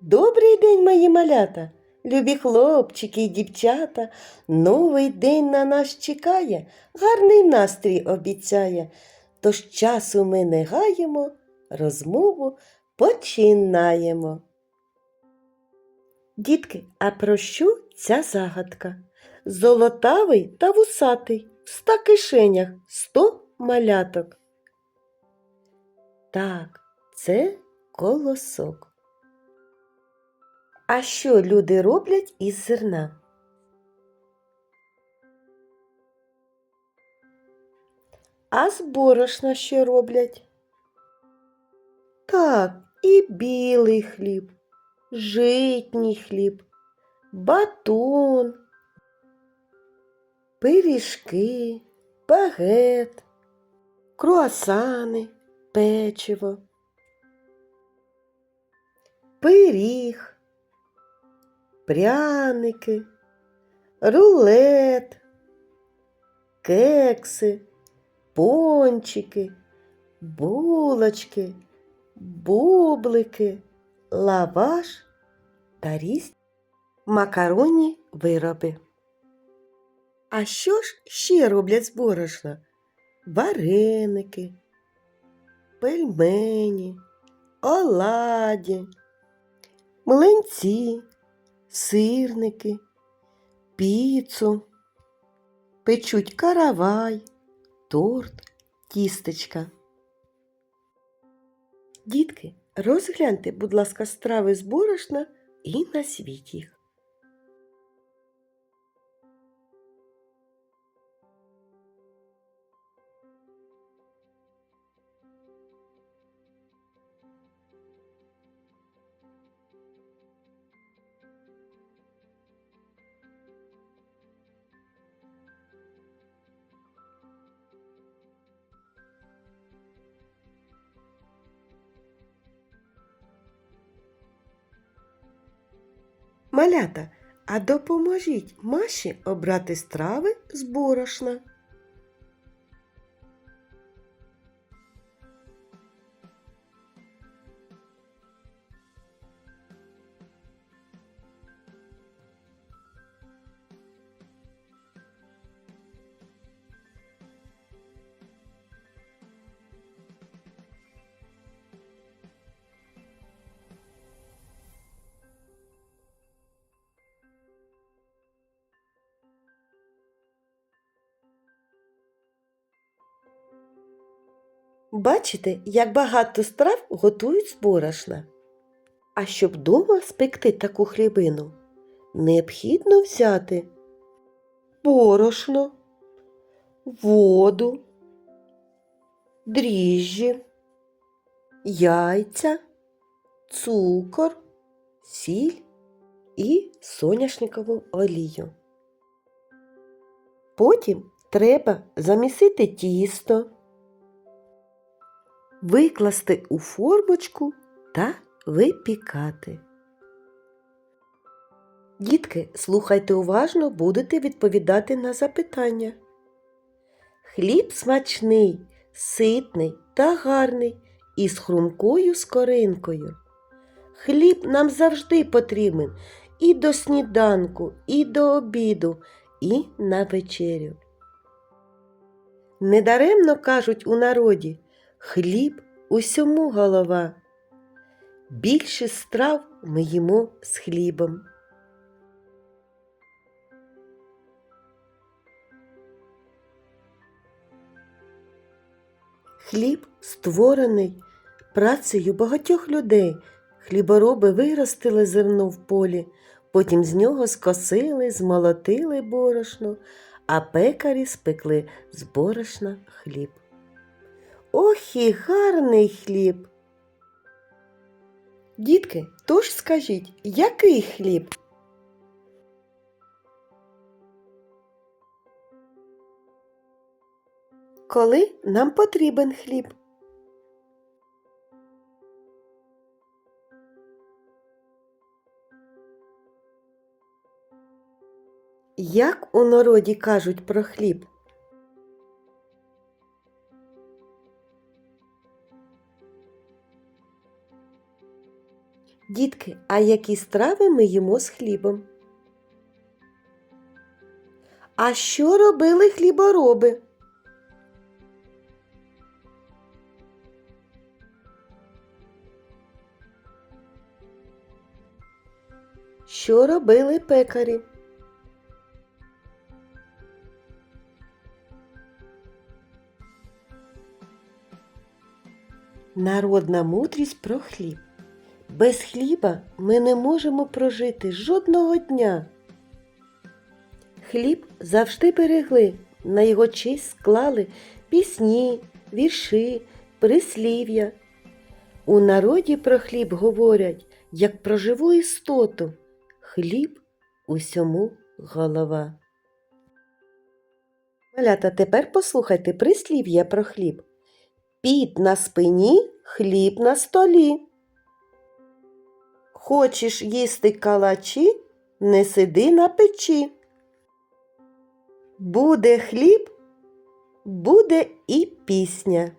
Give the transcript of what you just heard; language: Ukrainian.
Добрий день, мої малята, любі хлопчики і дівчата. Новий день на нас чекає, гарний настрій обіцяє. Тож часу ми не гаємо, розмову починаємо. Дітки, а про що ця загадка? Золотавий та вусатий, в ста кишенях сто маляток. Так, це колосок. А що люди роблять із зерна? А з борошна що роблять? Так, і білий хліб, житній хліб, батон, пиріжки, багет, круасани, печиво, пиріг, пряники, рулет, кекси, пончики, булочки, бублики, лаваш та різні макаронні вироби. А що ж ще роблять з борошна? Вареники, пельмені, оладі, млинці, сирники, піцу, печуть каравай, торт, тістечка. Дітки, розгляньте, будь ласка, страви з борошна і назвіть їх. Малята, а допоможіть Маші обрати страви з борошна. Бачите, як багато страв готують з борошна. А щоб вдома спекти таку хлібину, необхідно взяти борошно, воду, дріжджі, яйця, цукор, сіль і соняшникову олію. Потім треба замісити тісто викласти у формочку та випікати. Дітки, слухайте уважно, будете відповідати на запитання. Хліб смачний, ситний та гарний із хрумкою скоринкою. Хліб нам завжди потрібен і до сніданку, і до обіду, і на вечерю. Недаремно кажуть у народі хліб усьому голова. Більше страв ми їмо з хлібом. Хліб створений працею багатьох людей. Хлібороби виростили зерно в полі, потім з нього скосили, змолотили борошно, а пекарі спекли з борошна хліб. Ох і гарний хліб. Дітки, тож скажіть, який хліб? Коли нам потрібен хліб? Як у народі кажуть про хліб? Дітки, а які страви ми їмо з хлібом? А що робили хлібороби? Що робили пекарі? Народна мудрість про хліб. Без хліба ми не можемо прожити жодного дня. Хліб завжди берегли, на його честь склали пісні, вірші, прислів'я. У народі про хліб говорять, як про живу істоту. Хліб усьому голова. Малята, тепер послухайте прислів'я про хліб. Піт на спині, хліб на столі. Хочеш їсти калачі, не сиди на печі. Буде хліб, буде і пісня.